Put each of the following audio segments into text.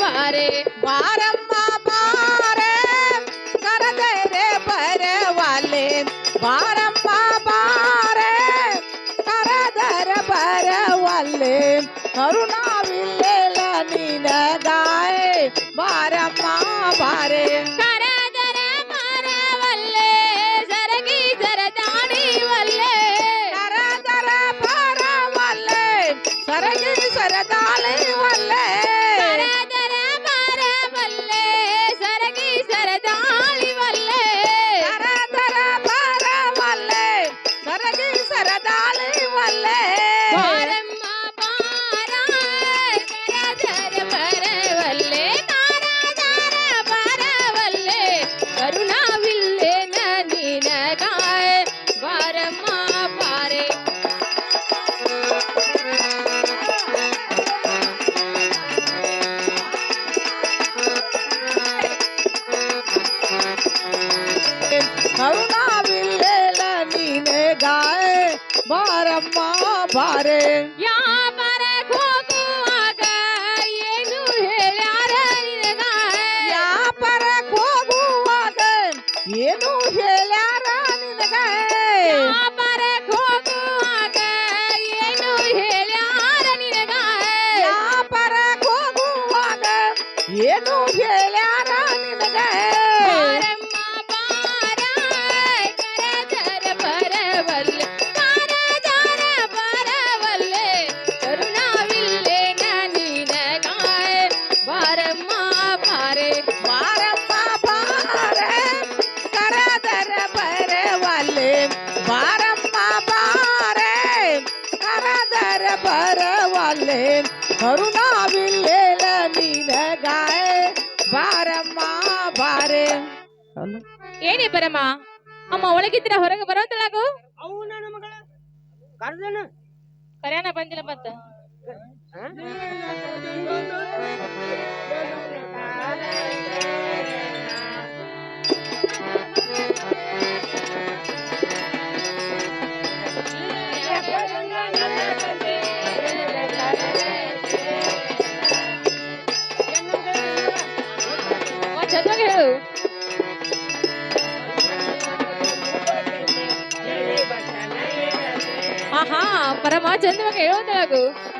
ಬಾರೆ ಬಾರಮ್ಮ ಬಾರಮ್ಮ ಬಾರೆ ಬರವಲ್ಲೆ. ನೀನ ಗಾಯ. ಬಾರಮ್ಮ ಬಾರೆ. ಏನೇ ಬರಮ್ಮ? ಅಮ್ಮ ಒಳಗಿದ್ರ ಹೊರಗೆ ಬರೋದಿಲ್ಲಾಗು ಅವು ನನ್ನ ಮಗಳ. ಕರ್ದನ. ಕರ್ಯಾನ ಬಂದಿಲ್ಲ ಮತ್ತ. ಅಮ್ಮ, ಆಹಾ ಪರಮ ಚಂದವಾಗಿ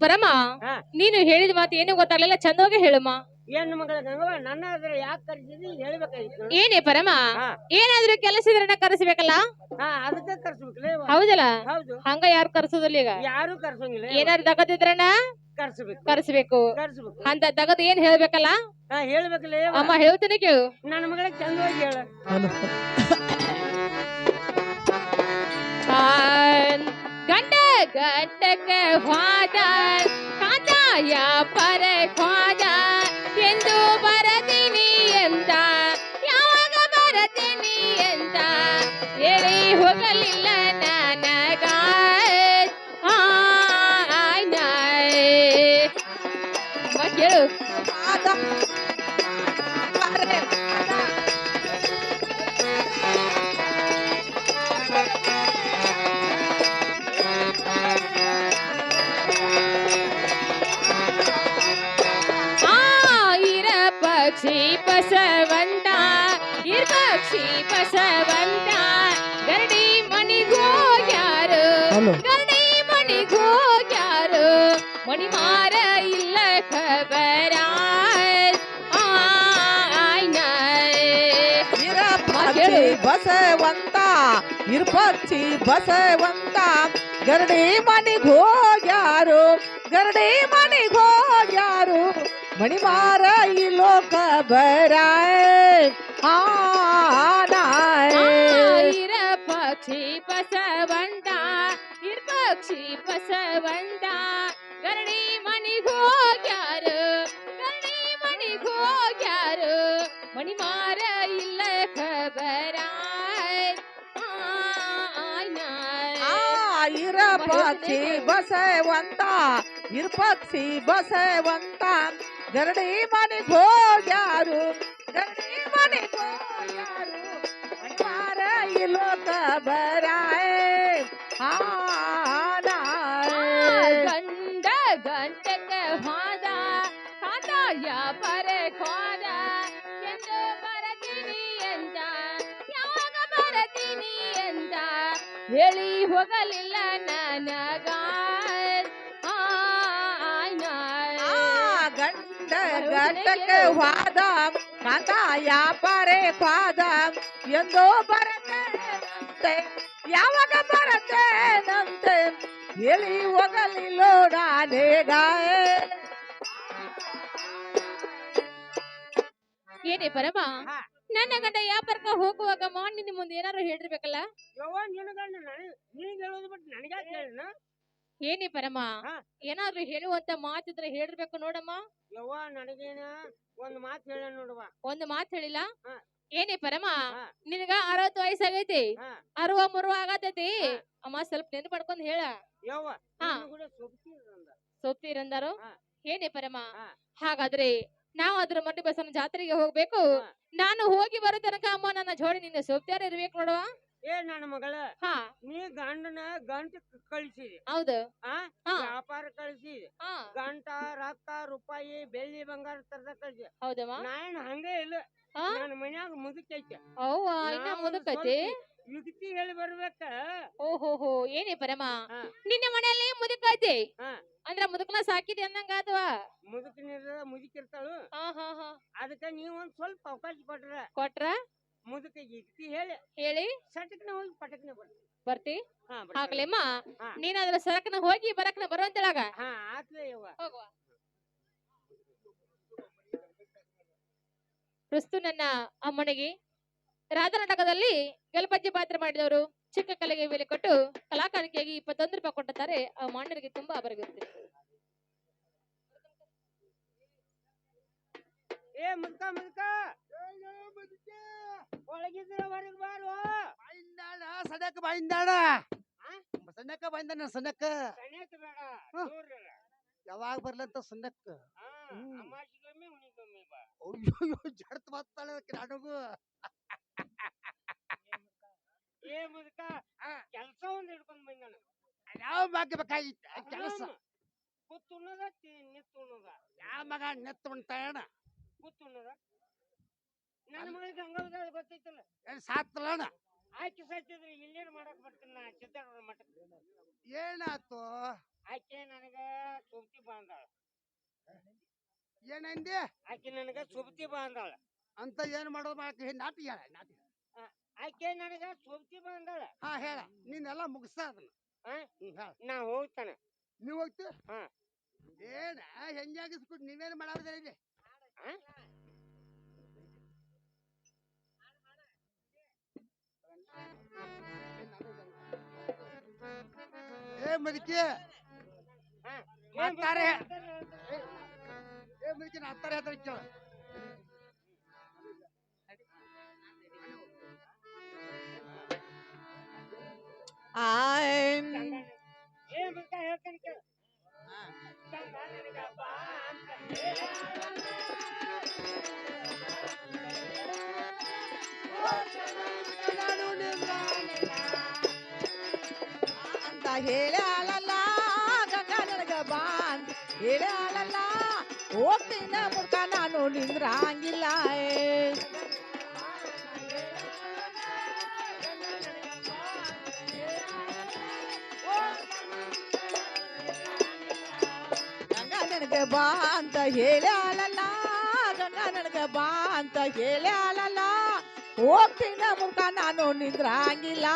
ಪರಮ ಹಾ. ನೀನು ಹೇಳಿದ ಮಾತು ಏನು ಗೊತ್ತಾಗ್ಲಿಲ್ಲ? ಚಂದೋಗೆ ಹೇಳುಮ್ಮ. ಏನು ಮಗಳ ಗಂಗವ್ವ ನನ್ನ ಅದ್ರ ಯಾಕೆ ಕರ್ಸಿದಿ? ಹೇಳ್ಬೇಕಾಗಿತ್ತು ಏನೇ ಪರಮ ಹಾ. ಏನಾದ್ರೂ ಕೆಲಸ ಇದ್ರನ್ನ ಕರೆಸ್ಬೇಕಲ್ಲ? ಹಾ ಅದಕ್ಕೆ ಕರ್ಸ್ಬೇಕಲೇ ಹೌದಲ್ಲ? ಹೌದು. ಹಂಗ ಯಾರು ಕರ್ಸೋದಿಲ್ಲ ಈಗ? ಯಾರು ಕರ್ಸಂಗಿಲ್ಲ ಏನಾದ್ರು ತಗದಿದ್ರನ್ನ ಕರ್ಸ್ಬೇಕು. ಕರೆಸ್ಬೇಕು. ಕರ್ಸ್ಬೇಕು. ಅಂತ ತಗದ್ ಏನ್ ಹೇಳ್ಬೇಕಲ್ಲ? ಹಾ ಹೇಳ್ಬೇಕಲೇ ಅಮ್ಮ ಹೇಳ್ತೇನೆ ಕೇಳು. ನನ್ನ ಮಗಳ ಚಂದವಾಗಿ ಹೇಳ. ಕಾನ್ ಗಂಡಕ ಹೋದ ಕಾಂತಾಯ ಪರ ಹೋದ ಎಂದು ಬರತೀನಿ ಎಂದ ಯಾವಾಗ ಬರತೀನಿ ಎಂದ ಹೇಳಿ ಹೋಗಲಿಲ್ಲ ನನಗ ಪಕ್ಷಿ ಬಸವಂತ ಗರಡಿ ಮಣಿಗೋ ಯಾರು? ಗರಡಿ ಮಣಿ ಮಾರ ಇಲ್ಲ ಖಬರ. ಬಸವಂತ ಇರ್ಪಕ್ಷಿ ಬಸವಂತ ಗರಡಿ ಮಣಿಗೋ ಯಾರು? ಗರಡಿ ಮನಿಗ್ ಹೋಗ್ಯಾರು ಮಣಿಮಾರ ಈ ಲೋಕ ಬರಾಯ ಇರ ಪಕ್ಷಿ ಬಸವಂತ ಇರ್ ಪಕ್ಷಿ ಬಸವಂತ ಗರಡಿ ಮಣಿಗೋಗ್ಯಾರು ಗರಡಿ ಮಣಿ ಮಣಿಮಾರ ಇಲ್ಲ ಖಬರ ಆ ಇರಪಕ್ಷಿ ಬಸವಂತ ಇರ್ಪಕ್ಷಿ ಬಸವಂತ. ಗರಡಿ ಮನಿಗ್ ಹೋಗ್ಯಾರು ಗರಡಿ ಮನಿಗ್ ಹೋಗ್ಯಾರು ಮಣಿಮಾರ ಈ ಬರಾಯ್ ಗಂಡ ಗಂಟಕ ಹೋದ ಕಾತಾಯ ಪರೆ ಹೋದ ಎಂದು ಬರತೀನಿ ಎಂದ, ಯಾವಾಗ ಬರತೀನಿ ಎಂದ, ಹೇಳಿ ಹೋಗಲಿಲ್ಲ ನನಗ. ಗಂಟಕ್ಕೆ ವಾದ ಕಾಂತಾಯ ಯಾಪಾರೆ ಪಾದ ಎಂದೋ ಬರತ್ತೇನಂತೆ ಯಾವಾಗ ಬರತ್ತೇನಂತೆ ಹೇಳಿ ಹೋಗಲಿಲ್ಲೋಡ ಗಾಯ ಏನೇ ಪರಮ. ನನ್ನ ಗಂಡ ವ್ಯಾಪಾರಕ್ಕ ಹೋಗುವಾಗ ಮಾಣಿನ ಮುಂದೆ ಏನಾರು ಹೇಳಿರ್ಬೇಕಲ್ಲ? ಯವ್ವ ನಿನಗಣ್ಣ ನನಗೆ ನೀನ್ ಹೇಳೋದು ಬಿಟ್ಟು ನನಗೆ ಹೇಳಿನ ಏನೇ ಪರಮ. ಏನಾದ್ರು ಹೇಳುವಂತ ಮಾತಿದ್ರೆ ಹೇಳಿರ್ಬೇಕು ನೋಡಮ್ಮ ಯವ್ವ ನನಗೇನ ಒಂದ್ ಮಾತು ಹೇಳ ನೋಡುವ ಒಂದು ಮಾತು ಹೇಳಿಲ್ಲ ಹಾ. ಏನೇ ಪರಮ. ನಿನಗ ಅರವತ್ತು ವಯಸ್ಸಾಗೈತಿ ಹಾ. ಅರುವ ಮುರುವ ಆಗತೈತಿ ಅಮ್ಮ ಸ್ವಲ್ಪ ನೆನ್ ಪಡ್ಕೊಂಡ್ ಹೇಳ ಯವ್ವ ಹಾ. ನೀನು ಕೂಡ ಸೊಪ್ಪಿರಂದ ಸೋಪ್ತೀರಂದಾರು ಹಾ. ಏನೇ ಪರಮ ಹಾ. ಹಾಗಾದ್ರೆ ನಾವು ಅದ್ರ ಮಟ್ಟಿ ಬಸವನ ಜಾತ್ರೆಗೆ ಹೋಗ್ಬೇಕು ಹಾ. ನಾನು ಹೋಗಿ ಬರೋ ತನಕ ಅಮ್ಮ ನನ್ನ ಜೋಡಿ ನಿನ್ನ ಸೊಪ್ತಿಯಾರ ಇರ್ಬೇಕು ನೋಡುವ ಏ ನನ್ನ ಮಗಳ ಹಾ. ನೀ ಗಂಡನ ಗಂಟ ಕಳಿಸಿದಿ. ಹೌದು. ಆ ಹಾ. ವ್ಯಾಪಾರ ಕಳಿಸಿದಿ. ಹಾ. ಗಂಟ ರೊಕ್ಕ ರೂಪಾಯಿ ಬೆಳ್ಳಿ ಬಂಗಾರ ತರದ ಕಳಿಸಿ ಹೌದಮ್ಮ. ನಾ ಏನ್ ಹಂಗೆ ಇಲ್ಲ. ಹಾ. ನನ್ನ ಮನ್ಯಾಗ ಮುದುಕೈತೆ. ಅವ್ವ ಇನ್ನ ಸ್ವಲ್ಪ ಯುಕ್ತಿ ಹೇಳಿ ಬರ್ಬೇಕ. ಓಹೋ ಹೋ ಏನೇ ಪರಮ. ಹಾ. ನಿನ್ನ ಮನೆಯಲ್ಲಿ ಮುದುಕೈತೆ? ಹಾ. ಅಂದ್ರ ಮುದುಕನ ಸಾಕಿದೆ ಅನ್ನಂಗ ಅಥವಾ ಮುದುಕಿನ ಮುದುಕಿರ್ತಾಳು. ಹಾ ಹಾ ಹಾ. ಅದಕ್ಕ ನೀವ್ ಒಂದ್ ಸ್ವಲ್ಪ ಅವಕಾಶ ಕೊಟ್ರ. ಕೊಟ್ರ? ಮುದುಕ ಯುಕ್ತಿ ಹೇಳಿ. ಹೇಳಿ. ಸಟಕ್ನ ಹೋಗಿ ಪಟಕ್ನ ಬರ್ತೀನಿ. ಬರ್ತಿ? ಹಾ ಬರ್ತೀನಿ. ಸರಕನ ಹೋಗಿ ಬರಕನ ಬರುವಂತೇಳಾಗ ಹಾ ಆತ್ಲೆ ಯವ್ವ. ಹೋಗುವ. ಪ್ರಸ್ತು ನನ್ನ ಅಮ್ಮನಿಗೆ ರಾಧನಾಟಕದಲ್ಲಿ ಗೆಲ್ಪಜ್ಜಿ ಪಾತ್ರ ಮಾಡಿದವರು ಚಿಕ್ಕ ಕಲೆಗೆ ಬೆಲೆ ಕೊಟ್ಟು ಕಲಾಕಾರಿಕೆಯಾಗಿ ಇಪ್ಪತ್ತೊಂದು ರೂಪಾಯಿ ಕೊಟ್ಟಿದ್ದಾರೆ ಆ ಮಾಂಡರಿಗೆ ತುಂಬಾ ಅಬರಗಿರುತ್ತೆ ಏ ಮುದ್ಕ ಮುದ್ಕ ಒಳಗಿದ್ರೆ ಹೊರಗ್ ಬಾರು. ಬಾಯಿಂದಾಡ ಸಡ್ಯಾಕ ಬಾಯಿಂದಾಡ ಆ? ಸಣ್ಣಕ್ಕ ಸಣ್ಣಕ್ಕ. ಬೇಡ ಹ್ಮ್. ದೂರ ಇರ. ಯಾವಾಗ ಬರ್ಲಂತ ಸಣ್ಣಕ್ಕ. ಅಮಾವಾಸ್ಯೆಗೊಮ್ಮೆ ಉಣಿಗೊಮ್ಮೆ ಬಾ. ಅಯ್ಯೋ ಜಡ್ತ್ ಮಾತಾಳೆ ನನಗೂ. ಏ ಮುದಕ ಆ. ಕೆಲಸ ಒಂದ್ ಹಿಡ್ಕೊಂಡ್ ಬಂದಾನ. ಯಾವ ಮಗ ಬೇಕಾಗಿತ್ತ? ಕೆಲಸ. ಕೂತ್ ಉಣ್ಣದ ನಿತ್ ಉಣ್ಣದ ಯಾವ ಮಗ ನೆತ್ತ ಉಂಟಾಯಣ ನನ್ನ ಮಗಳಿಗೆ ಹಂಗದ ಗೊತ್ತೈತಲ್ಲ ಏನ್ ಸಾತ್ತಲಣ ಆಕೆ ಸತ್ತಿದ್ರೆ ಇಲ್ಲೇನ್ ಮಾಡಕ್ ಬರ್ತೀನಿ ನಾ ಸಿದ್ದಾರ್ಥ ಮಠಕ್ಕೆ. ಏನಾತು ಆಕೆ ನನಗ ಸುಬ್ತಿ ಬಾಂದಾಳ ಏನಂದಿ? ಆಕೆ ನನಗ ಸುಬ್ತಿ ಬಾಂದಾಳ ಅಂತ ಏನ್ ಮಾಡೋದು ಮಾಡಕ್ಕೆ ನಾಟಿ ಹೇಳ ನಾಟಿ ಆಕೆ ನನಗ ಸುಬ್ತಿ ಬಾಂದಾಳ ಹಾ ಹೇಳ. ನೀನೆಲ್ಲ ಮುಗಿಸ ಅದನ್ನ ಆ? ಹ್ಮ್ ಹೇಳ. ನಾ ಹೋಗ್ತಾನೆ. ನೀವ್ ಹೋಗ್ತಿ ಹಾ. ಏನ ಹೆಂಗಾಗಿಸ್ಬಿಟ್ಟು ನೀವೇನ್ ಮಾಡೋದಿಲ್ಲ ಇಲ್ಲಿ? ಏ ಮದಿಕೆ ಹಾ. ಮಾತಾರೆ. ಏ ಮದಿಕೆ ನಾ ಹತ್ತಾರ ಹೇಳ್ತಾರೆ ಕೇಳ ಆಯ್ ಏ ಮುದ್ಕ ಹೇಳ್ತಾನೆ ಕೇಳು. ನನಗ ಬಾ ಅಂತ ಹೇಳ್ಯಾಳಲ್ಲ ಹೋಗ್ತೀನ ಮುಡ್ಕ ನಾನು ನಿಂದ್ರಂಗಿಲ್ಲ ಏ. ಬಾ ಅಂತ ಹೇಳ್ಯಾಳಲ್ಲ ಗಂಗಾ ನನಗೆ ಬಾ ಅಂತ ಹೇಳ್ಯಾಳಲ್ಲ ಹೋಗ್ತೀನ ಮುಖ, ನಾನು ನಿದ್ರಾಗಿಲ್ಲ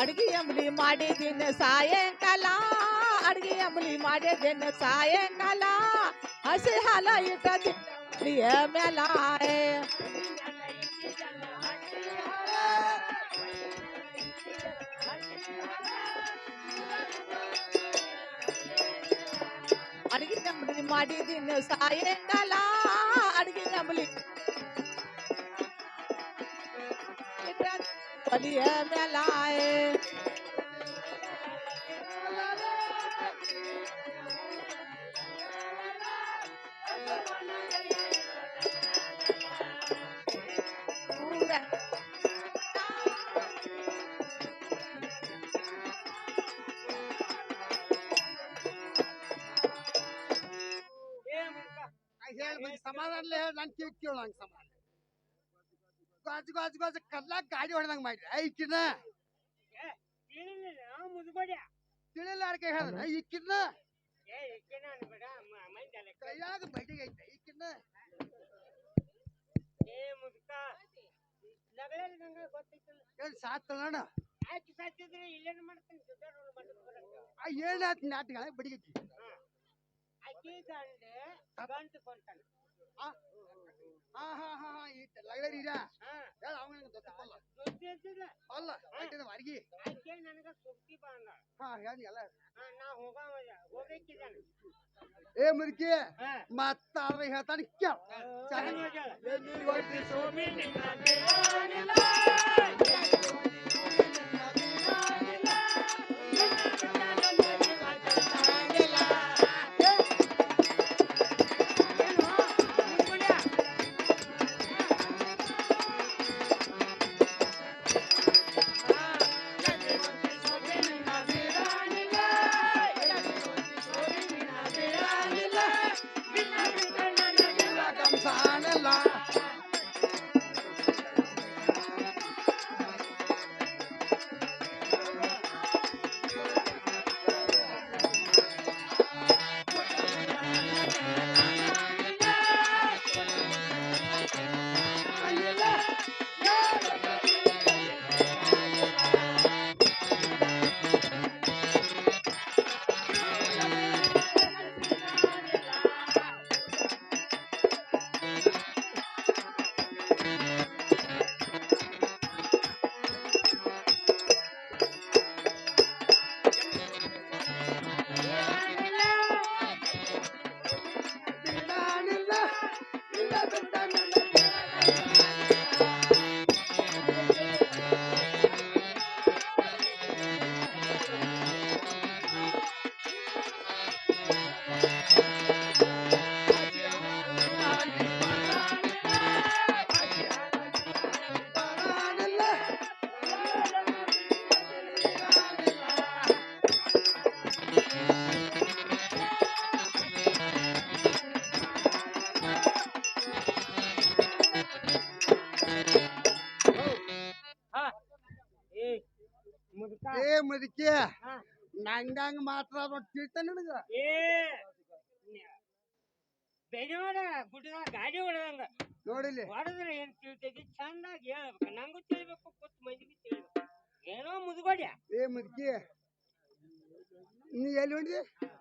ಅಡ್ಗೆ ಅಂಬಲಿ ಮಾಡಿದ್ದೀನಿ ಸಾಯಂಕಾಲ. ಅಡಿಗೆ ಅಂಬಲಿ ಮಾಡಿದ್ದೀನಿ ಸಾಯಂಕಾಲ. ಹಸಿ ಹಾಲ ಇಟ್ಟ ಮೇಲ ಅಂಬಲಿ ಮಾಡಿದ್ದೀನಿ. ಸಾಯಂಕಾಲ ಅಡ್ಗೆ ಅಂಬಲಿ. ಬಲಿಯ ಮೇಲ ಗಾಜು ಗಾಜು ಗಾಜು ಕದ್ಲಾಕ್ ಗಾಡಿ ಹೊಡೆದಂಗ ಮಾಡಿ ಐಕಿನ ತಿಳಿಲಿಲ್ಲ ಮುದ್ಕೊಡ್ಯ ತಿಳಿಲಾರ್ಕೆ ಹೇಳ್ದ ಈಕಿನ ಏ ಇಕ್ಕಿನ ಕೈಯಾಗ ಬಡಿಗೆ ಐತೆ ಈಕಿನ ಏ ಮುದ್ಕ ಲಗಳೆಲ್ಲ ನಂಗೆ ಗೊತ್ತಿತ್ತಿಲ್ಲ ಹೇಳಿ ಸಾತ್ ನೋಡ. ಆಯ್ತು ಸಾಧ್ಯದ್ರೆ ಇಲ್ಲೇನು ಮಾಡ್ತೀನಿ ಸುಧಾರಣೆ ಮಾಡ್ತೀನಿ ಆ ಏನಾಯ್ತು ನಾಟಕ ಗಂಟು ಕೊಂತಾನೆ. ಹಾ ಹಾ ಹಾ ಹಾ ಇಟ್ ಲಗಡರಿ ಇದ ಹಾ. ಹೇಳ ಗೊತ್ತಲ್ಲ ಇರ್ತಿಲ್ಲ ಅಲ್ಲ. ವಾರಿಗೆ ಅಕ್ಕಿ ನನಗ ಸುದ್ದಿ ಬಂದ ಹಾ ಹೇಳಿ ಎಲ್ಲ. ಹಾ ನಾ ಹೋಗಾವ ಹೋಗಕ್ಕಿದ್ದಾನೆ ಏ ಮುರ್ಕಿ ಹಾ. ಅದ್ರ ಹೇಳ್ತಾನೆ ಕೇಳ. ಏನು? ನಂಗಂಗ ಮಾತ್ರ ತಿಳ್ತಾನೆ ನಿನಗ ಏ! ಬೆಜವಾಡ ಗುಡ್ಡದಾಗ ಗಾಡಿ ಹೊಡೆದಂಗ. ನೋಡಿಲಿ ಹೊಡೆದ್ರೆ ಏನ್ ತಿಳ್ತೈತಿ? ಚಂದಾಗಿ ಹೇಳ್ಬೇಕು. ನಂಗೂ ತಿಳಿಬೇಕು ಕೂತ್ ಮಂದಿಗೆ ತಿಳಿಬೇಕು. ಏನೋ ಮುದ್ಗೋಡ್ಯ. ಏ ಮುದ್ಕಿ. ನೀ ಎಲ್ಲಿ ಹೊಂದಿ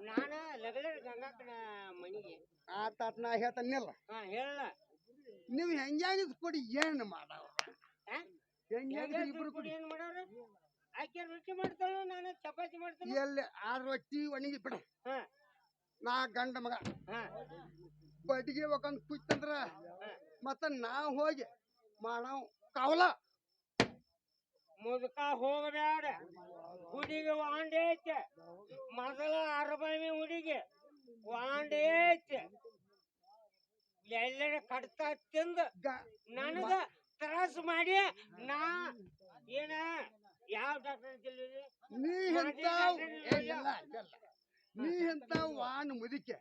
ನಾನ ಲಗಲ ಗಂಗಾಕನ ಮನಿಗೆ. ಆತ ನಾ ಹೇಳ್ತಾನಿಲ್ಲ ಹಾ ಹೇಳ ನೀವು ಹೆಂಗ್ಯಾಗಿದ್ ಕೊಡಿ ಏನ್ ಮಾಡವ? ಹೆಂಗ್ಯಾಗಿದ್ ಇಬ್ರು ಕೊಡಿ ಏನ್ ಮಾಡವ್ರ? ಆಕೆ ರೊಟ್ಟಿ ಮಾಡ್ತಾಳು ನಾನು ಚಪಾತಿ ಮಾಡ್ತೀನಿ? ಎಲ್ಲಿ? ಆ ರೊಟ್ಟಿ ಒಣಗಿ ಬಿಡ. ಹಾ. ನಾ ಗಂಡ ಮಗ. ಹಾ. ಬಡಿಗೆ ಒಕ್ಕಂದ್ ಕುಯ್ತಂದ್ರ ಮತ್ತ ನಾ ಹೋಗಿ ಮಾಡವ್ ಕಾವಲ. ಮುದುಕ ಹೋಗಬೇಡ ಹುಡುಗಿ ವಾಂಡೆ ಐತೆ. ಮೊದಲ ಅರಬಿ ಹುಡುಗಿ ವಾಂಡೆ ಐತೆ. ಎಲ್ಲರ ಕಡ್ತ ತಿಂದ ಗ- ನನಗ ತ್ರಾಸ ಮಾಡಿ ನಾ ಏನ ಯಾವ ಡಾಕ್ಟರ್ ನೀ ಇಲ್ಲ. ನೀ ಎಂತ ವಾನ್ ಮುದಿಕೆ?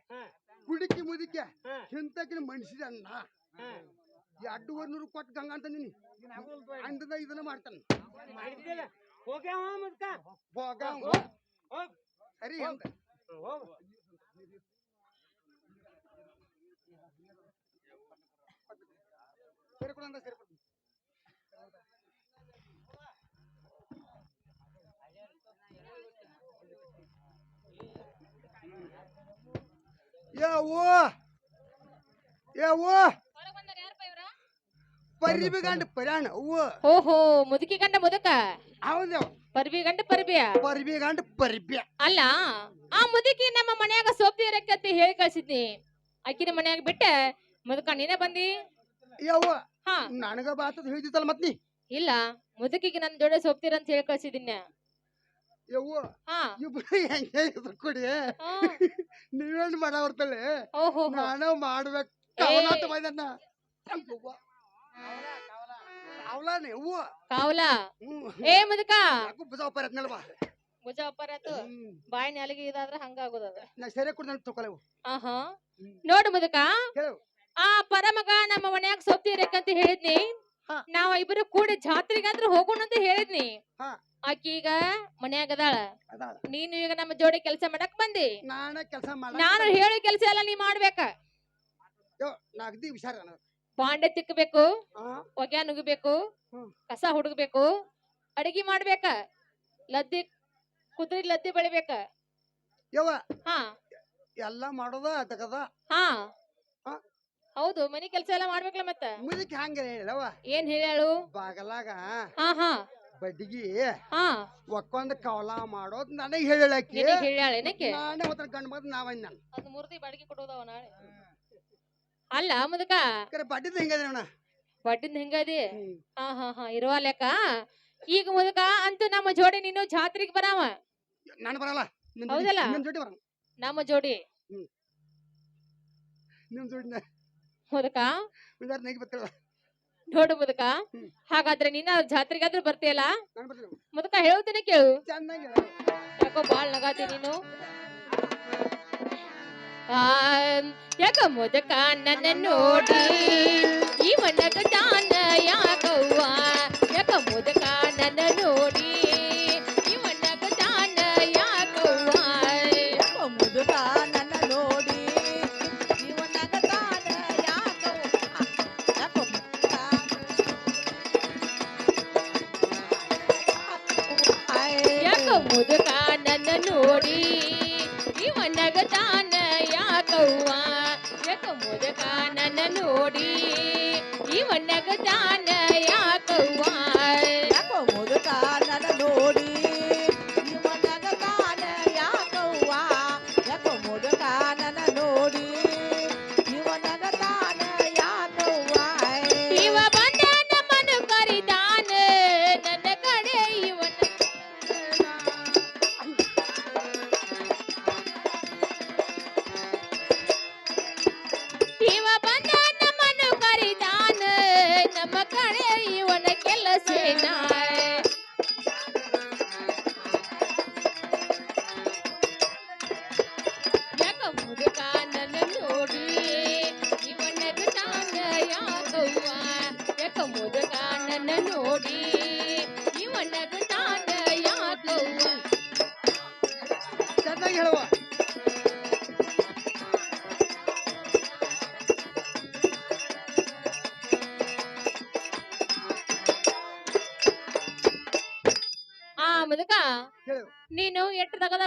ಕುಡಿಕಿ ಮುದಿಕೆ? ಹಾ. ಇಂತಕಿನ ಅಣ್ಣ ಈ ನೂರು ಕೊಟ್ಟು ಗಂಗಾ ಅಂತಂದಿನಿ ಅಂದದ ಇದನ್ನ ಮಾಡ್ತಾನ. ಸರಿ ಅಂದ ಹೋಗ್ ಸೇರ್ಕೊಡು. ಯಾವೋ ಯಾವೋ ಪರಿಬಿ ಗಂಡ ಪರ್ಯಾಣ ಅವ್ವ? ಓಹೋ ಮುದುಕಿ ಗಂಡ ಮುದುಕ? ಹೌದು. ಪರ್ಬಿ ಗಂಡ ಪರ್ಬಿಯ? ಪರಿಬಿ ಗಂಡ ಪರಿಬ್ಯ. ಅಲ್ಲ ಆ ಮುದುಕಿ ನಮ್ಮ ಮನ್ಯಾಗ ಸೋಪ್ತಿ ಇರಕ್ಕೆ ಅಂತ ಹೇಳಿ ಕಳ್ಸಿದ್ನಿ. ಆಕಿನ ಮನ್ಯಾಗ ಬಿಟ್ಟೆ ಮುದುಕ ನೀನೇ ಬಂದಿ? ಯವ್ವ? ಹಾ. ನನಗ ಬಾತದ ಹೇಳಿದಿತ್ತಲ್ಲ ಮತ್ ನೀ? ಇಲ್ಲ ಮುದುಕಿಗೆ ನನ್ನ ಜೋಡೆ ಸೋಪ್ತಿರ ಅಂತ ಹೇಳಿ ಕಳ್ಸಿದಿನ್ಯ ಯವ್ವ ಹಾ. ಇಬ್ರು ಹೆಂಗೆ ಇದ್ರು ಕೊಡಿ ಹಾ. ನೀವೇನ್ ಮಾಡಾವರ್ತಲೆ ಓಹೋ. ನಾನು ಮಾಡ್ಬೇಕು. ಏ. ಕಾವಲ ಹ್ಮ್. ಏ ಮುದುಕ. ಯಾಕೋ ಬುಜಾವ್ ಪರತ್ನಲ್ಲ ಬಾ. ಭುಜ ಅಪ್ಪರಾತು ಹ್ಮ್. ಬಾಯಿ ನಾಲಿಗೆ ಇದಾದ್ರ ಹಂಗಾಗೋದದ ನಾ ಸರಿ ಕೊಡ್ತಾನೆ ತಗೊಳ್ಳೆವು ಆಹಾ ನೋಡು ಮುದುಕ. ಹೇಳು. ಆ ಪರಮಗ ನಮ್ಮ ಮನ್ಯಾಗ ಇರಕ್ಕಂತ ಹೇಳಿದ್ನಿ. ಹಾ. ನಾವ್ ಇಬ್ರು ಕೂಡಿ ಜಾತ್ರೆಗಾದ್ರ ಹೋಗೋಣ ಅಂತ ಹೇಳಿದ್ನಿ. ಹಾ. ಆಕಿ ಈಗ ಮನ್ಯಾಗ ಅದಾಳ. ಅದಾಳ. ನೀನು ಈಗ ನಮ್ಮ ಜೋಡಿ ಕೆಲಸ ಮಾಡಕ್ ಬಂದಿ? ನಾನ ಕೆಲಸ ಮಾಡ ನಾನು ಹೇಳೋ ಕೆಲಸ ಎಲ್ಲ ನೀ ಮಾಡ್ಬೇಕ? ಯೋ ನಾ ಅಗ್ದಿ ಹುಷಾರ ನಾನು. ಬಾಂಡೆ ತಿಕ್ಕಬೇಕು ಹೊಗೆ ನುಗ್ಬೇಕು ಹ್ಮ್. ಕಸ ಹುಡುಗ್ಬೇಕು ಅಡಿಗೆ ಮಾಡ್ಬೇಕ? ಲದ್ದಿ ಕುದುರೆ ಲದ್ದಿ ಬೆಳಿಬೇಕ? ಯವ್ವ ಹಾ. ಎಲ್ಲ ಮಾಡೋದ ಅದಕ್ಕದ? ಹಾ. ಹಾ. ಹೌದು ಮನಿ ಕೆಲಸ ಎಲ್ಲ ಮಾಡ್ಬೇಕಲ್ಲ ಮತ್ತ? ಮುದಕ್ಕೆ ಹಂಗ ಹೇಳವ ಏನ್ ಹೇಳು ಬಾಗಲಾಗ. ಹಾ ಹಾ. ಬಡ್ಡಿಗಿ ಹಾ. ಒಕ್ಕೊಂದ್ ಕವಲ ಮಾಡೋದ್ ನನಗ್ ಹೇಳಕ್ಕೆ ನಿನಗ್ ಹೇಳ್ಯಾಳ ಏನಕ್ಕೆ ನಾನೇ ಹೋದ್ರ ಗಂಡ ಮದ್ ನಾವ್ ನಾನು. ಅದ್ ಮೂರ್ತಿ ಬಾಡಿಗೆ ಕೊಡೋದವ ನಾಳೆ. ಅಲ್ಲ ಮುದಕ. ಕರೆ ಬಡ್ಡಿದ ಹಿಂಗದ ಅಣ್ಣ? ಬಡ್ಡಿಂದ ಹೆಂಗದಿ? ಹಾ ಹಾ ಹಾ ಇರುವ ಲೆಕ್ಕ. ಈಗ ಮುದಕ ಅಂತೂ ನಮ್ಮ ಜೋಡಿ ನೀನು ಜಾತ್ರೆಗೆ ಬರಾವ? ನಾನು ಬರಲ್ಲ. ನಿನ್ ಹೌದಲ್ಲ? ನಿಮ್ ಜೋಡಿ ಬರಲ್ಲ. ನಮ್ಮ ಜೋಡಿ? ನಿಮ್ ಜೋಡಿ ಮುದಕ. ನೆಗಿ ನೋಡು ಮುದಕ. ಹಾಗಾದ್ರೆ ನಿನ್ನ ಜಾತ್ರೆಗಾದ್ರೂ ಬರ್ತೀಯಲ್ಲ? ಮುದುಕ ಹೇಳ್ತೇನೆ ಕೇಳು. ಯಾಕೋ ಬಾಳ್ ನಗಾತಿ ನೀನು? ಆ, ಯಾಕ ಮುದಕ ನನ್ನ ನೋಡಿ ಈ ಮಣ್ಣ ಯಾಕವ್ವ? ಯಾಕವ್ವ ಯಾಕ ಮುದುಕ ನನ್ನ ನೋಡಿ ಇವ ನಗತಾನ ಯಾಕವ್ವ?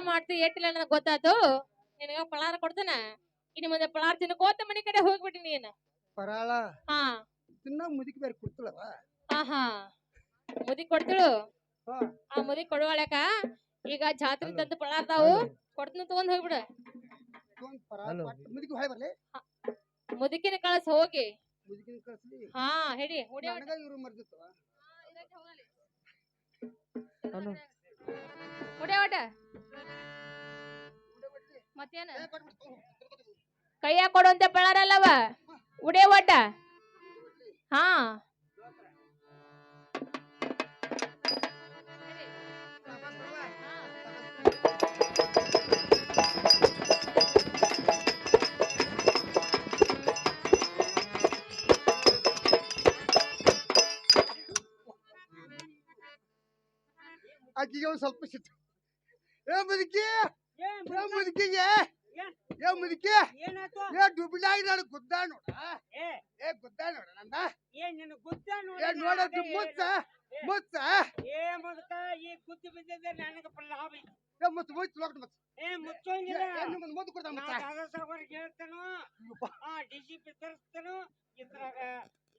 ಮಾಡ್ತಿ ಎಟ್ಟಿಲ್ಲ ನನಗೆ ಗೊತ್ತಾತು. ನಿನಗ ಪಳಾರ ಕೊಡ್ತೇನ. ಇನ್ನು ಮುಂದೆ ಪಳಾರ ತಿನ್ಕೋತ ಮನಿ ಕಡೆ ಹೋಗ್ಬಿಡಿ ನೀನ್. ಪರಾಳ. ಹಾ. ತಿನ್ನ ಮುದುಕಿ ಬೇರೆ ಕೊಡ್ತಳವ? ಹಾ ಹಾ. ಮುದಿ ಕೊಡ್ತಳು. ಹಾ. ಆ ಮುದಿ ಕೊಡುವಳಕ ಈಗ ಜಾತ್ರೆ ತಂದು ಪಳಾರ್ತಾವು ಕೊಡ್ತೀನಿ ತಗೊಂಡ್ ಹೋಗ್ಬಿಡ. ಮುದಕಿನ ಮುದುಕಿ ಹೊಳೆ ಬರ್ಲಿ. ಮುದುಕಿನ ಕಳಸ್ ಹೋಗಿ. ಮುದುಕಿನ ಕಳ್ಸ್ಲಿ. ಹಾ ಹೇಳಿ ಹೊಡಿ ಇವ್ರು ಮರ್ದಿತ್ತು ಹೊಡಿ ಒಟ್ಟ ಮತ್ತೇನ ಕೈಯಾಗ ಕೊಡುವಂತ ಬೆಳಾರಲ್ಲವ ಉಡೇ ಒಟ್ಟ ಹಾ. ಆಕಿಗೆ ಒಂದು ಸ್ವಲ್ಪ ಸಿಟ್ಟು. ಏ ಬದುಕಿ ಏ ಏ ಮುದ್ಕ, ಮುದುಕಿಗೆ ಏ? ಏ ಮುದುಕಿ ಏನಾಯ್ತು ಏ ಡುಬ್ಲಾಗಿ ನಾನು ಗುದ್ದ ನೋಡ ಏ ಏ ಗುದ್ದ ನೋಡ ನಂದ ಏ ನಿನ್ನ ಗುದ್ದ ಏ ನೋಡೋದು ಮುಚ್ಚ ಮುಚ್ಚ ಏ ಮುದ್ಕ ಈ ಗುದ್ದಿ ಬಿದ್ದಿದ್ದೆ ನನಗೆ ಲಾಭ ಐತಿ. ಏ ಮುಚ್ಚ ಮುಚ್ಚ ಲೋಕ ಮುಚ್ಚ ಏ ಮುಚ್ಚೋಂಗಿಲ್ಲ ಏ ನಿಮ್ಮನ್ನ ಮುದ್ದು ಕೊಡ್ತಾನ ನಾ ಮುಚ್ಚ ದಾದಾ ಸಾಹೇಬ್ರಿಗೆ ಹೇಳ್ತೇನು ಆ ಡಿ ಸಿ ಪಿ ತರಿಸ್ತೇನು ಇದ್ರಾಗ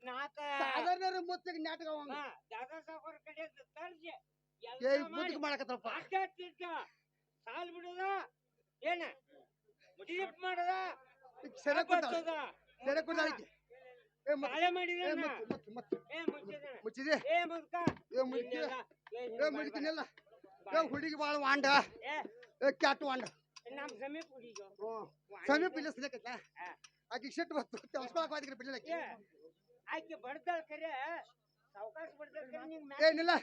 ನಾಕ ಸಾಧಾರಣ ಮುಚ್ಚಿಗೆ ನಾಟಕ ಅವಂಗ ಹಾ, ದಾದಾ ಸಾಹೇಬ್ರ ಕಡೆ ತರ್ಸಿ ಏ ಎಲ್ಲ ಮಾಡಿ ಮುದುಕ ಮಾಡಕತ್ತಪ್ಪ ಅಷ್ಟೇ ತಿರ್ಗ ಸಾಲ್ ಬಿಡುದ ಏನ? ಡೀಪ್ ಮಾಡದ? ಸೆರೆ ಕೊಡ್ತಾಳ. ಸೆರೆ ಕೊಡ್ತಾಳ ಈಕಿ. ಏ ಮಾಳೆ ಮಾಡಿದ ಏ ಮುಚ್ಚಿದ ಮುಚ್ಚಿದೆ ಏ ಮುದ್ಕ ಏ ಮುದುಕಿ? ಏ ಬಾಯ್ ಏ ಹುಡುಗಿ ಬಾಳ ವಾಂಡ. ಏ. ಕ್ಯಾಟ್ ವಾಂಡ. ನಮ್ಮ ಸಮೀಪ ಹುಡುಗ ಸಮೀಪ ಇಲ್ಲ ಸಿಗಕತ್ತ ಹಾ. ಆಕಿ ಶೆಟ್ ಬತ್ತು ತೆಲ್ಸ್ಕೊಳಕ್ ಹೋಗಿದ್ರೆ ಆಕಿ. ಬಡ್ದಾಳ ಕರೆ. ಸಾವಕಾಶ ಬಡ್ದಾಳ ಕರೆ ನಿಂಗ್ ಏನಿಲ್ಲ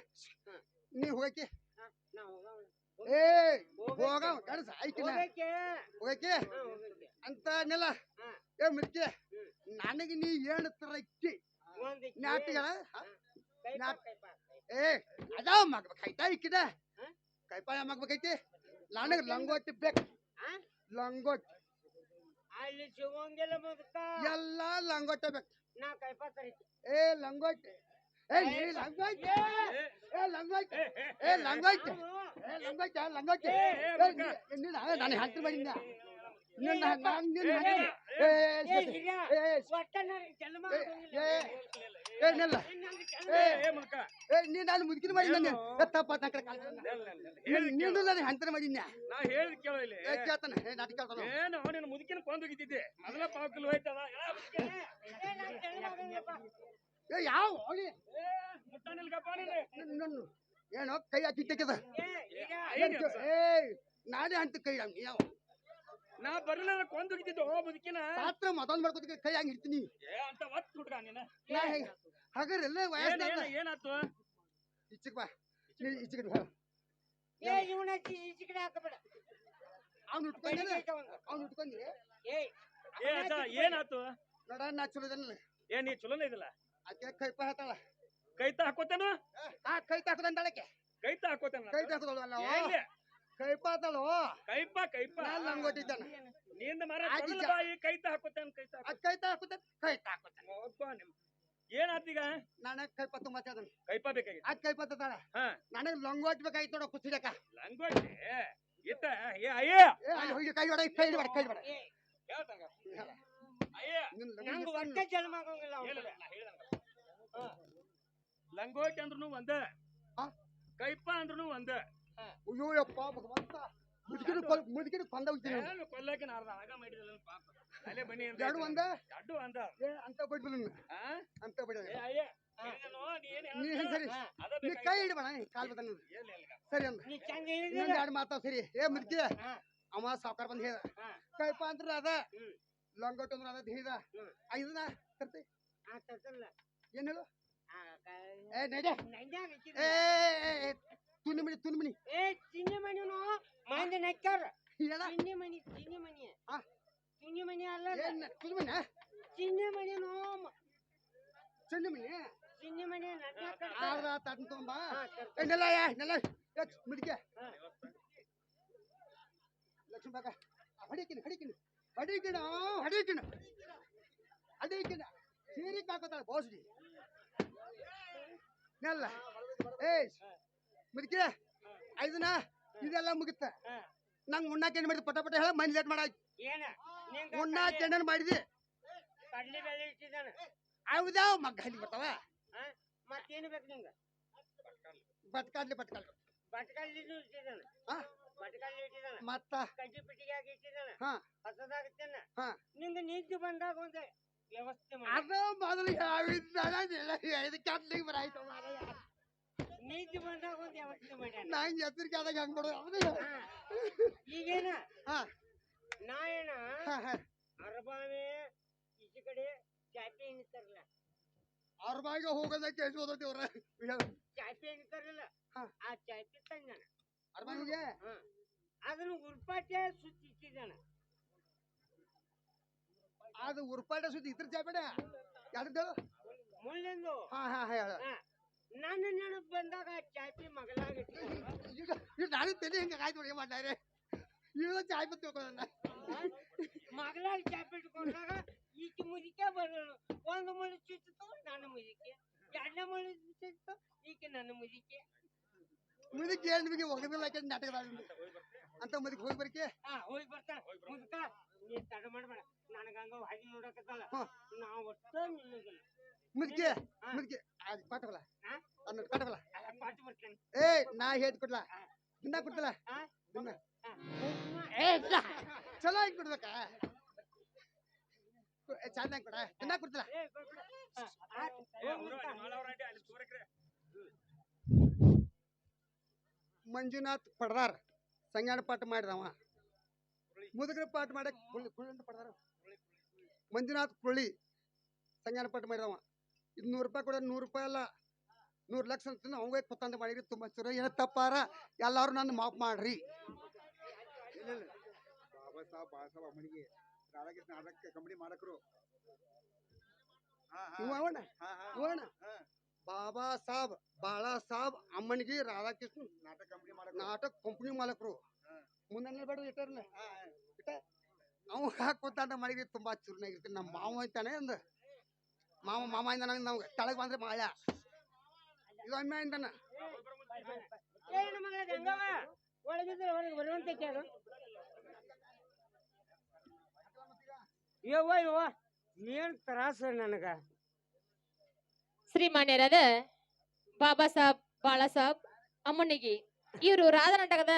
ನೀ ಹೋಗಿ ನಾ. ಏ. ಹೋಗ ಐಕಿನ ಹೋಗಕ್ಕೆ ಅಂತ ನೆಲ ಏ ಮಿರ್ಕಿ ನನಗೆ ನೀ ಏನು ಒಂದ್ ಇಕ್ಕಿ. ನಾಟಿಗಳ. ಏ ಅದಾವ ಮಗ್ಬೇಕಾಯ್ತಾ ಇಕ್ಕಿದ? ಕೈಪಾಯ ಮಗ್ಬೇಕೈತಿ? ನನಗ್ ಲಂಗೋಟಿ ಬೇಕು? ಲಂಗೋಟಿ. ಅಲ್ಲಿ ಸಿಗೋಂಗಿಲ್ಲ ಮುದ್ಕ ಎಲ್ಲಾ ಲಂಗೋಟಿ ಬೇಕು ನಾ ಕೈಪಾ ತರಿತಿ ಏ ಲಂಗೋಟಿ. ಏ ಲಂಗೋಟಿ. ಏ ಲಂಗೋಟಿ. ಏ ಲಂಗೋಟಿ. ನೀನ್ ಹತ್ತಿರ ಮಾಡಿದ್ನ ನಿನ್ನ ನಾನು ನಿನ್ನ. ಹಂತ- ಏ ನೀ ನಾನು ಮುದುಕಿನ ಮಾಡಿ ನಂಗೆ ತಪ್ಪ ನೀನು ನನಗೆ ಹಂತನ ಮಾಡಿದ್ನ ನಾ ಹೇಳಿದ್ ಕೇಳೋ ಇಲ್ಲಿ. ಏ ಕೇಳ್ತಾನೆ. ಏ ನಾಟಕ ಕೇಳ್ತಾನ. ಏನು? ನಿನ್ನ ಮುದುಕಿನ ಕೊಂದ್ ಹೋಗಿದ್ದಿದ್ದೆ. ಮೊದಲ ಪಾವ್ ಕಿಲೋ ಹೋಯ್ತದ ಏ, ಯಾವ ಹೋಗಿ? ನೀನು ಏನೋ ಕೈ ಹಾಕಿ ತೆಗೆದ. ನಾನೇ ಅಂತ ಕೈ ಹಂಗ ಯಾವ? ನಾ ಬರ್ಲಿಲ್ಲ ಕೊಂದ್ ಹೋಗಿದ್ದಿದ್ದು ಓ ಮುದುಕಿನ ಪಾತ್ರ ಮತ್ತೊಂದು ಮಾಡ್ಕೋತ ಕೈ ಹಂಗ ಇರ್ತೀನಿ ಏ ಅಂತ ಒತ್ ಹುಡ್ಗ ನೀನು. ನಾ ಹೆಂಗ? ಹಗರೆಲ್ಲ ಏನ್ ವಯಸ್ಸಾದ ಏನ್ ಏನಾತು ಬಾ. ನೀ ಇಚ್ಚಕ್ ಬಾ. ಏ, ಇವ್ನ ಹಾಕಬೇಡ. ಅವ್ನು ಅವ್ನು ಏ, ಏ ಅಜ್ಜ ಏನಾತು ನೋಡ ನಾ ಚಲೋ ಇದನ್ನ ಏ ನೀ ಚಲೋನೇ ಇದಿಲ್ಲ ಆಕೆ ಕೈ ಪಾ ಹಾತಾಳ ಕೈತ ಹಾಕೋತೇನು? ಆ ಕೈ ತಾಕೋತೇನೆ ಕೈತ ಹಾಕೋತೇನ? ಕೈ ತಾಕದಲ್ಲ ಎಲ್ಲಿ? ಕೈ ಪಾತಾಳು ಕೈಪ ಕೈಪ. ಕೈಪಾ ನಂಗೊಟ್ಟಿದ್ದಾನೆ ಇದ್ದಾನ ನಿಂದ ಮರ ಜ- ಬಾಯಿ ಕೈತ ತಾಕೋತೇನೆ ಕೈತ ಆ ಕೈ ತಾಕುತ್ತ ಕೈ ತಾಕೋತೇನೆ ಒಬ್ಬ ನಿಮ್. ಏನಾತೀಗ ನಾನು ಕೈಪ ತುಂಬಾ ಮಾತಾಡೋಣ ಕೈಪ ಬೇಕಾಗಿತ್ತು. ಆ ಕೈಪ ತಾಳ ಹಾ. ನನಗೆ ಲಂಗೋಟ್ ಬೇಕಾಗಿತ್ತು ನೋಡ ಕುಸಿಡಕ ಲಂಗೋಟಿ? ಇತ್ತ? ಏ ಅಯ್ಯ! ಅಲ್ಲಿ ಹೋಗಿ ಕೈ ಹೊಡ ಕೈ ಹೊಡ ಕೈ ಹೊಡ ಏ, ಅಯ್ಯ! ನಿನ್ ನಂಗ್ ಒಟ್ಟ ಜನ್ಮ ಆಗೋಂಗಿಲ್ಲ ಹೇಳ್ದಂಗ. ಲಂಗೋಟಿ ಅಂದ್ರೂ ಒಂದ? ಕೈಪ ಅಂದ್ರೂ ಒಂದ. ಅಯ್ಯೋ ಯಪ್ಪ ಭಗವಂತ. ಮುದುಕಿನ ಮುದುಕಿನ ಕೊಂದ ಹೋಗ್ತೀನಿ ಅವ್ನು. ಏನು ಕೊಲ್ಲಕ್ಕೆ ನಾರ್ದ ಆಗ ಮಾಡಿರಲ್ಲ ಪಾಪ. ಅಲ್ಲೇ ಬನ್ನಿ ಎರಡು ಒಂದ? ಎರಡು ಅಂದ ಏ ಅಂತ ಬಿಡ್ಬಿಡು ನೀನು. ಆ? ಅಂತ ಬಿಡ ಏ ಅಯ್ಯ. ಹೇಳಿದನು, ನೀ ಏನ್ ಸರಿ. ಅದ ನೀ ಕೈ ಹಿಡಿಬೇಡ ಕಾಲ್? ಸರಿ ಅಂದ. ಇನ್ನೊಂದ್ ಎರಡು ಮಾತಾವ್ ಸರಿ. ಏ ಮುದುಕಿ. ಅವ ಸಾವುಕಾರ ಬಂದ ಹೇಳ. ಕೈಪ ಅಂದ್ರ ಅದ. ಲಂಗೋಟ್ ಅಂದ್ರ ಅದ ಹೇಳ್ದ. ತರ್ತಿ. ಏನ್ ಹೇಳು? ಏ ನಡೆ. ಏ ತುನಿ ಮಣಿ ತುನಿ ಮಣಿ ಏ ಚಿನ್ನಿ ಮನಿನು ಮಂದಿ ನಕ್ಕ್ಯಾರ ಹೇಳ ಚಿನ್ನಿ ಮನಿ ಚಿನ್ನಿ ಮನಿ ಆ. ಚಿನ್ನಿ ಮನಿ ಅಲ್ಲ ತುನಿ ಮಣಿ ಚಿನ್ನಿ ಚೆನ್ನಿ ಮಣಿ ಚಿನ್ನಿ ಮನಿ ನಟ್ಯಾಕ ಆದ್ರ ತರ್ತೀನಿ. ಏ ನೆಲ ಏ ನೆಲ ಮುದುಕಿ ಹಾ. ಲಕ್ಷ್ಮಿ ಬಾಗ ಹೊಡಿಕಿನ ಹೊಡಿಕಿನ ಹೊಡಿಕಿನ ಹೊಡಿಕಿನ ಹೊಡಿಕಿನ ಸೀರೆ ಹಾಕೋತಾಳ ಬೋಸ್ಡಿ. ನೆಲ್ಲ. ಏಯ್ ಮುದುಕಿ ಐದನ ಇದೆಲ್ಲ ಮುಗಿತ. ನಂಗೆ ಉಣ್ಣಾಕ ಏನ್ ಮಾಡಿದ್ ಪಟ ಪಟ ಹೇಳ ಮೈಂಡ್ ಲೇಟ್ ಮಾಡ ಏನ? ಉಣ್ಣಾಕ ಏನೇನ್ ಮಾಡಿದಿ? ಕಡ್ಲಿ ಬೆಳೆ ಇಟ್ಟಿದ್ದಾನ. ಹೌದಾವ್ ಮಗ್ಗ ಹಲ್ಲಿ ಬರ್ತಾವ? ಮತ್ತೇನು ಬೇಕು ನಿಂಗ? ಬಟ್ಕಾಡ್ಲಿ ಬಟ್ಕಾಡ್ಲಿ. ಬಟ್ಕಲ್ಲಿದು ಇಟ್ಟಿದ್ದಾನ. ಹಾ. ಬಟ್ಕಲ್ಲಿ ಇಟ್ಟಿದ್ದಾನ. ಮತ್ತ? ಕಡ್ಡಿ ಪಿಟ್ಟಿಗೆ ಇಟ್ಟಿದ್ದಾನ. ಹಾ. ಹೊಸದಾಗ ತಿನ್ನ ಹಾ. ನಿಂಗ ನಿಂತು ಬಂದಾಗ ಒಂದು. ವ್ಯವಸ್ಥೆ ಮಾಡಿ ಅದ ಮೊದಲು ಹೇಳಿದ್ದ ಇದಕ್ಕೆ ಅಡ್ಲಿಗೆ ಬರಾಯ್ತು ಮಾರಾಯ ನೀತಿ ಬಂದಾಗ ಒಂದು ವ್ಯವಸ್ಥೆ ಮಾಡ್ಯಾನ ನಂಗೆ ಎತ್ತರಿಕೆ ಆದಾಗ ಹಂಗ್ ಕೊಡೋದು ಅವನೇ ಹಾ. ಈಗೇನ ಹಾ ನಾ ಏನ ಹಾ ಹಾ ಅರಬಾವೆ ಈಚೆ ಕಡೆ ಚಾಪೆ ಎಣಿತಾರಲ್ಲ ಅವ್ರ ಬಾಯಿಗೆ ಹೋಗೋದಕ್ಕೆ ಎಷ್ಟು ಓದೋತಿ ಅವ್ರ ಚಾಪೆ ಎಣಿತಾರಲ್ಲ ಹಾ. ಆ ಚಾಪೆ ತಂದಾನ ಅವ್ರ ಬಾಯಿಗೆ ಹಾ ಅದನ್ನ ಉರ್ಪಾಟೆ ಸುತ್ತಿ ಇಟ್ಟಿದ್ದಾನ ಅದು ಉರ್ಪಾಟ ಸುದ್ದಿ ಇದ್ರ ಚಾಪೇಡ ಯಾರ್ದು ಮುಳ್ಳಿಂದು ಹಾ ಹಾ ಹಾ ಹೇಳ ಹಾ ನನ್ನ ನೆನಪು ಬಂದಾಗ ಚಾಪಿ ಮಗಲಾಗಿ ಈಗ ಈಗ ನಾನು ತಲೆ ಹಿಂಗೆ ಆಯ್ತು ನೋಡಿ ಮಾಡ್ತಾರೆ ಈಗ ಚಾಯ್ ಬತ್ತಿ ಹೋಗೋಣ ಮಗಲಾಗಿ ಚಾಪಿ ಇಟ್ಕೊಂಡಾಗ ಈಕೆ ಮುದಿಕೆ ಬರೋಣ ಒಂದು ಮುಳಿ ಚುಚ್ಚಿತು ನನ್ನ ಮುದಿಕೆ ಎರಡನೇ ಮುಳಿ ಚುಚ್ಚಿತು ಈಕೆ ನನ್ನ ಮುದಿಕೆ ಮುದಕ್ಕೆ ಏನು ನಿಮಗೆ ಒಗದಿಲ್ಲ ಯಾಕೆ ನಾಟಕದ ಅಂತ ಮುದಕ್ಕೆ ಹೋಗಿ ಬರಕ್ಕೆ ಹಾ ಹೋಗಿ ಬರ್ತಾನ ಮುದ್ಕ ನೀ ತಡ ಮಾಡಬೇಡ. ನನಗ ಹಂಗ ಹಾಗೆ ನೋಡಕತ್ತಲ್ಲ ಹಾ. ನಾವು ಒಟ್ಟ ಅದು ಹಾ? ಅನ್ನೋದು ಅಲ್ಲ ಪಾಠ ಬರ್ತೇನೆ ಏ ನಾ ಹೇಳ್ ಕೊಡ್ಲ? ದಿನ ಕೊಡ್ತಲ್ಲ ಹಾ? ದಿನ ಏ ಇಲ್ಲ. ಚಲೋ ಆಗಿ ಕೊಡ್ಬೇಕ. ಚಂದ ಕೊಡ ದಿನ ಕೊಡ್ತಲ್ಲ ಏ, ಕೊಡ್ಬಿಡು. ಹಾ, ಆಯ್ತು. ಮಂಜುನಾಥ್ ಪಡ್ದಾರ್ ಸಂಜ್ಞಾನ ಪಾಠ ಮಾಡಿದವ. ಮುದುಗರ ಪಾಠ ಮಾಡಕ್ ಕುಳ್ಳಿ ಕುಳ್ಳಿ ಅಂತ ಪಡ್ದಾರ. ಮಂಜುನಾಥ್ ಕುಳ್ಳಿ ಸಂಜ್ಞಾನ ಪಾಠ ಮಾಡಿದವ. ಇದು ನೂರು ರೂಪಾಯಿ ಕೊಡ ನೂರು ರೂಪಾಯಿ ಅಲ್ಲ. ನೂರು ಲಕ್ಷ ಅಂತ ಅವಂಗ ಕೊತ್ತಂತ ಮಾಡಿರಿ ತುಂಬಾ ಚಲೋ ಏನ ತಪ್ಪಾರ? ಎಲ್ಲಾರು ನನ್ನ ಮಾಫ್ ಮಾಡ್ರಿ. ಬಾಬಾ ಸಾಹೇಬ್ ಸಾಹೇಬ್ ಅಮ್ಮನಿಗೆ ರಾಧಾಕೃಷ್ಣ ನಾಟಕ ಕಂಪನಿ ಮಾಡಕ್ರು. ಬಾಬಾ ಸಾಬ್ ಬಾಳಾ ಸಾಬ್ ಅಮ್ಮನಿಗೆ ರಾಧಾಕೃಷ್ಣ ನಾಟಕ ಕಂಪನಿ ನಾಟಕ ಕಂಪನಿ ಮಾಲಕರು ಮುಂದೆ ಬೇಡ ಇಟ್ಟಾರಲ್ಲ ಹಾ ಅವ ಹಾಕೋತಾಂತ ಮಾಡಿದ್ರಿ ತುಂಬಾ ಚುರುನಾಗಿರ್ತೀನಿ ನಮ್ಮ ಮಾವ ಅಂತಾನೆ ಅಂದ ಮಾವ ಮಾಮ ಇಂದ ನಂಗೆ ನಮ್ಗೆ ತಳಗ್ ಬಂದ್ರೆ ಮಾಯ ಇದು ಅಮ್ಮ ಇಂದನ ಏನು ಮಗ ಗಂಗವ್ವ ಒಳಗಿದ್ರೆ ಹೊರಗೆ ಬರುವಂತೆ ಕೇಳು ಯವ್ವ ಯವ್ವ ಏನ್ ತ್ರಾಸ ನನಗ ಶ್ರೀಮಾನ್ಯರಾದ ಬಾಬಾ ಸಾಬ್ ಬಾಳಾ ಸಾಬ್ ಅಮ್ಮನಿಗೆ ಇವರು ರಾಧಾನಾಟಕದ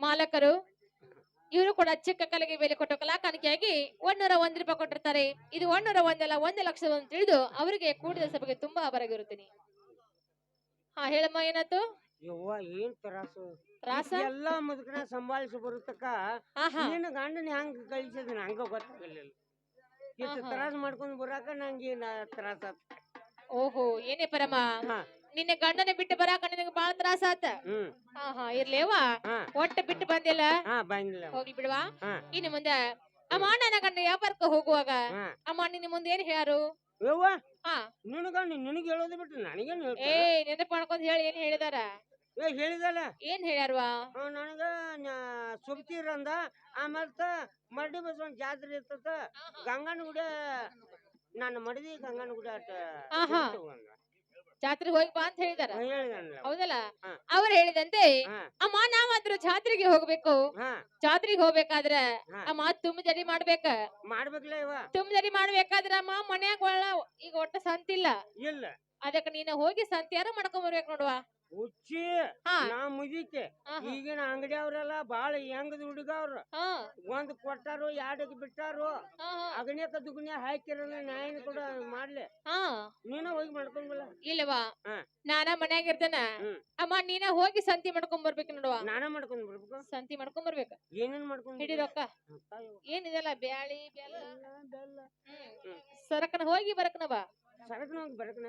ಮಾಲಕರು ಇವರು ಕೂಡ ಚಿಕ್ಕ ಕಲೆಗೆ ಬೆಲೆ ಕೊಟ್ಟ ಕಲಾಕಾಣಿಕೆಯಾಗಿ ಒಂದೂರ ಒಂದ್ ರೂಪಾಯಿ ಕೊಟ್ಟಿರ್ತಾರೆ. ಇದು ಒಂದೂರ ಒಂದಲ್ಲ ಒಂದು ಲಕ್ಷ ಅಂತ ತಿಳಿದು ಅವರಿಗೆ ಕೂಡಿದ ಸಭೆಗೆ ತುಂಬಾ ಆಭಾರಗಿರುತ್ತೀನಿ ಹಾ ಹೇಳಮ್ಮ ಏನಾಯ್ತು? ಯವ್ವ ಏನ್ ತ್ರಾಸು? ತ್ರಾಸ? ಎಲ್ಲಾ ಮುದುಕನ ಸಂಭಾಳಿಸಿ ಬರುತ್ತಕ್ಕ. ಆಹಾ. ನಿನ್ನ ಗಂಡನ ಹೆಂಗ್ ಕಳಿಸಿದ್ ನಂಗ ಗೊತ್ತಾಗಲಿಲ್ಲ ಇಷ್ಟು ಆಹಾ. ತ್ರಾಸ ಮಾಡ್ಕೊಂಡ್ ಬರಾಕ ನಂಗೆ ತ್ರಾಸ ಆತ್? ಓಹೋ ಏನೇ ಪರಮ. ಹಾ. ನಿನ್ನ ಗಂಡನ ಬಿಟ್ಟು ಬರಾಕ ನಿನಗೆ ಬಾಳ ತ್ರಾಸ ಆತ? ಹಾ ಹಾ ಇರ್ಲೇವಾ? ಒಟ್ಟ ಬಿಟ್ಟು ಬಂದಿಲ್ಲ? ಹಾ ಬಂದಿಲ್ಲ ಹೋಗ್ಲಿ ಬಿಡ್ವಾ. ಇನ್ನು ಮುಂದೆ ಅಮ್ಮ ನನ್ನ ಗಂಡ ವ್ಯಾಪಾರಕ್ಕೆ ಹೋಗುವಾಗ? ಅಮ್ಮ ನಿನ್ನ ಮುಂದೆ ಏನ್ ಹೇಳ್ಯಾರು? ನಿನಗ ನಿನಗೆ ಹೇಳೋದು ಬಿಟ್ಟು ನನಗೇನು ಏ ನೆನಪು ಮಾಡ್ಕೊಂಡ್ ಹೇಳಿ ಏನ್ ಹೇಳಿದಾರ? ಏ ಹೇಳಿದಲ್ಲ ಏನ್ ಹೇಳ್ಯಾರ್ವಾ? ನನಗ ಸುಬ್ತೀರಂದ ಆಮೇಲೆ ಮರಡಿ ಬಸವನ್ ಜಾತ್ರೆ ಇರ್ತದ ಗಂಗನ ಗುಡಿ ನನ್ನ ಮಡದಿ ಗಂಗನ ಗುಡಿ ಆಟ. ಜಾತ್ರೆಗೆ ಹೋಗಿ ಬಾ ಅಂತ ಹೇಳಿದಾರ. ಹೌದಲ್ಲ. ಅವ್ರು ಹೇಳಿದಂತೆ ಅಮ್ಮ ನಾವಾದ್ರೂ ಜಾತ್ರೆಗೆ ಹೋಗ್ಬೇಕು. ಜಾತ್ರೆಗೆ ಹೋಗ್ಬೇಕಾದ್ರ. ಅಮ್ಮ ತುಂಬ ಜಡಿ ಮಾಡ್ಬೇಕ. ತುಂಬ ಜಡಿ ಮಾಡ್ಬೇಕಾದ್ರ ಅಮ್ಮ ಮನ್ಯಾಗ ಒಳ್ಳ ಈಗ ಒಟ್ಟ ಸಂತಿಲ್ಲ. ಇಲ್ಲ. ಅದಕ್ಕ ನೀನ ಹೋಗಿ ಸಂತಿಯಾರ ಮಾಡ್ಕೊಂಡ್ ಬರ್ಬೇಕು ನೋಡುವ. ಹುಚ್ಚಿ ಹಾ. ನಾ ಮುಗಿತೆ ಆಹಾ. ಈಗಿನ ಅಂಗಡಿ ಅವ್ರೆಲ್ಲ ಬಾಳ ಹೆಂಗ್ ಹುಡುಗ ಅವ್ರ. ಹಾ. ಒಂದ್ ಕೊಟ್ಟಾರು ಎರಡಕ್ ಬಿಟ್ಟಾರು. ಹಾ ಹಾ. ಅಗಣ್ಯಕ ದುಗ್ನ್ಯ ಹಾಕಿರಲ್ಲ ನಾಯಿನ ಕೂಡ ಮಾಡ್ಲಿ. ಹಾ. ನೀನ ಹೋಗಿ ಮಾಡ್ಕೊಂಬಲ್ಲ. ಇಲ್ಲವಾ ಹಾ. ನಾನ ಮನ್ಯಾಗ ಇರ್ತೇನ. ಹ್ಮ್. ಅಮ್ಮ ನೀನ ಹೋಗಿ ಸಂತಿ ಮಾಡ್ಕೊಂಡ್ ಬರ್ಬೇಕು ನೋಡುವ. ನಾನ ಮಾಡ್ಕೊಂಡ್ ಬರ್ಬೇಕು? ಸಂತಿ ಮಾಡ್ಕೊಂಡ್ ಬರ್ಬೇಕು. ಏನೇನ್ ಮಾಡ್ಕೊಂಡ್ ಹಿಡಿ ರೊಕ್ಕ? ಏನಿದೆಲ್ಲ? ಬ್ಯಾಳಿ ಬೆಲ್ಲ. ಹ್ಮ್. ಸರಕನ ಹೋಗಿ ಬರಕನವ ಸರಕನ ಹೋಗಿ ಬರಕನ?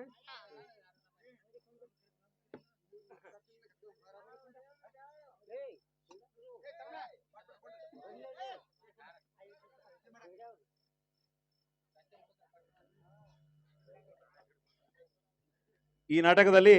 ಈ ನಾಟಕದಲ್ಲಿ